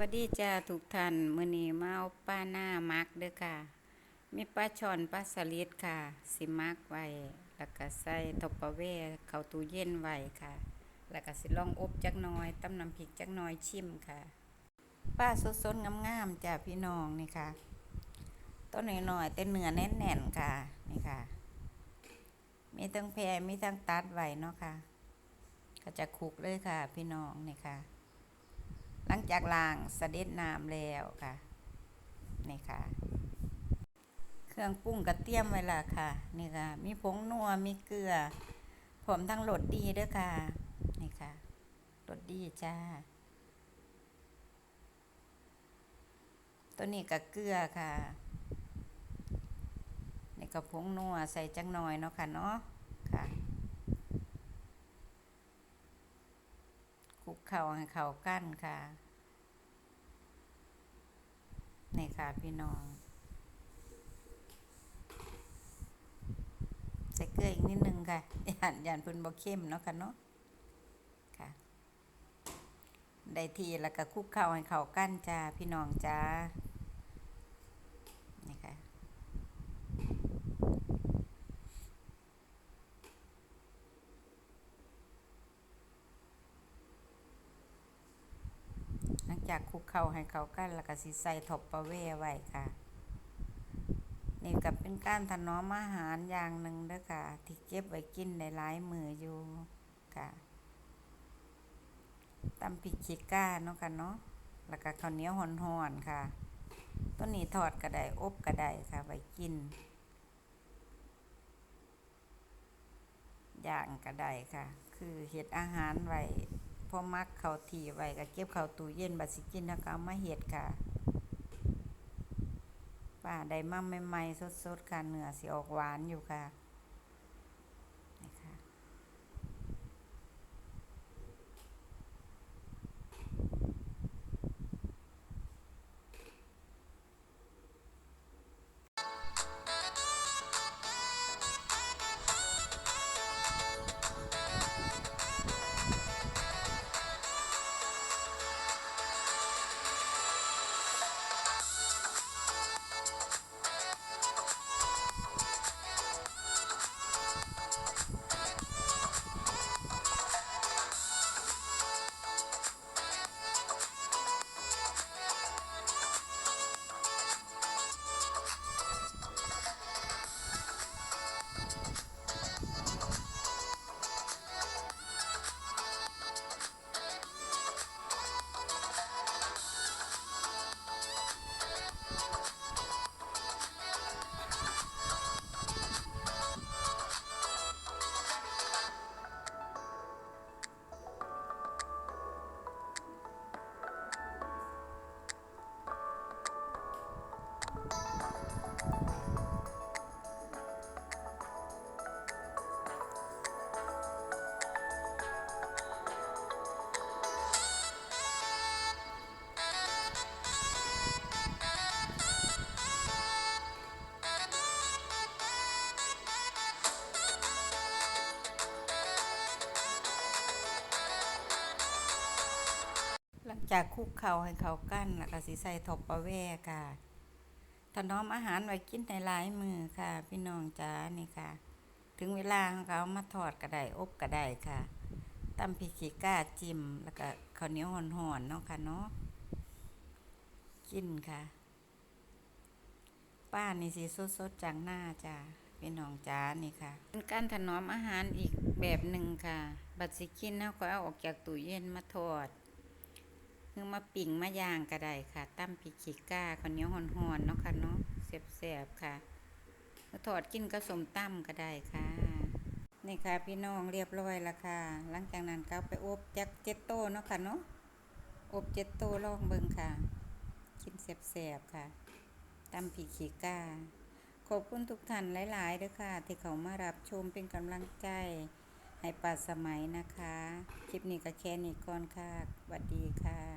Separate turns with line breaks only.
วัสดีจ้าทุกท่านมื้อนี้มาเอาป้าหน้ามักเด้อค่ะ มีปลาช่อนปลาสลิดค่ะ สิมักไว้ แล้วก็ใส่ทบปะเวเข้าตู้เย็นไว้ค่ะ แล้วก็สิลองอบจักน่อยตำน้ำพริกจักน่อยชิมค่ะ ป้าสดๆงามๆจ้าพี่น้องนี่ค่ะ ต้นหน้อยๆแต่เนื้อแน่นๆค่ะนี่ค่ะ มีทั้งแพรมีทั้งตัดไว้เนาะค่ะ ก็จะคลุกเลยค่ะ พี่น้องนี่ค่ะ ลังจากล้างสะเด็ดน้ำแล้วค่ะนี่ค่ะ เครื่องปรุงกระเทียมไว้ละค่ะ นี่ค่ะ มีผงนัวมีเกลือผมทั้งรสดีด้วยค่ะ นี่ค่ะรสดีจ้า ตัวนี้กับเกลือค่ะ นี่กับผงนัวใส่จังหน่อยเนาะค่ะเนาะค่ะ คุกเข่าให้เข่ากั้นค่ะนี่ค่ะพี่น้องใส่เกลืออีกนิดนึงค่ะยันยันเพิ่นบ่เข้มเนาะค่ะเนาะค่ะได้ทีแล้วก็คุกเข่าให้เข่ากั้นจ้าพี่น้องจ้า นี่ค่ะ หลัง จากคุกเข้าให้เขากันแล้วก็สิใส่ทบประเวไว้ค่ะ นี่ก็เป็นการถนอมอาหารอย่างหนึ่งเด้อค่ะ ที่เก็บไว้กินได้หลายมืออยู่ค่ะตำพริกขี้ก้าเนาะค่ะเนาะแล้วก็ข้าวเหนียวห่อนๆค่ะ ต้นนี้ทอดก็ได้อบก็ได้ค่ะไว้กินย่างก็ได้ค่ะ คือเฮ็ดอาหารไว้ พอมักเขาที่ไว้ก็เก็บเขาตู้เย็นบัดสิกินแล้วก็เอามาเห็ดค่ะป่าได้มาใหม่ๆสดๆค่ะเนื้อสิออกหวานอยู่ค่ะ ลังจากคุกเขาให้เขากันแล้วก็สิใส่ทบประแวค่ะถนอมอาหารไว้กินในหลายมือค่ะ พี่น้องจ้านี่ค่ะ ถึงเวลาเขามาทอดก็ไดอบก็ไดค่ะตำพริกขี้ก้าจิ้มแล้วก็ข้าวเหนียวห่อนๆเนาะค่ะเนาะกินค่ะ ป้านี่สิสดๆจากหน้าจ้าพี่น้องจ้านี่ค่ะเป็นการถนอมอาหารอีกแบบหนึ่งค่ะ บัดสิกินเนาก็เอาออกจากตู้เย็นมาทอด คือมาปิ่งมาย่างก็ได้ค่ะตั้มพริกขี้ก้าข้าวเหนียวห่อนๆเนาะค่ะเนาะแซ่บๆค่ะมาทอดกินก็สมตั้มก็ได้ค่ะ นี่ค่ะพี่น้องเรียบร้อยแล้วค่ะ หลังจากนั้นก็ไปอบจักเจ็ดโตเนาะค่ะเนาะอบเจ็ดโตลองเบิ่งค่ะกินแซ่บๆค่ะตั้มพริกขี้ก้า ขอบคุณทุกท่านหลายๆด้วยค่ะ ที่เขามารับชมเป็นกำลังใจ ให้ปัดสมัยนะคะ คลิปนี้ก็แค่นี้ก่อนค่ะสวัสดีค่ะ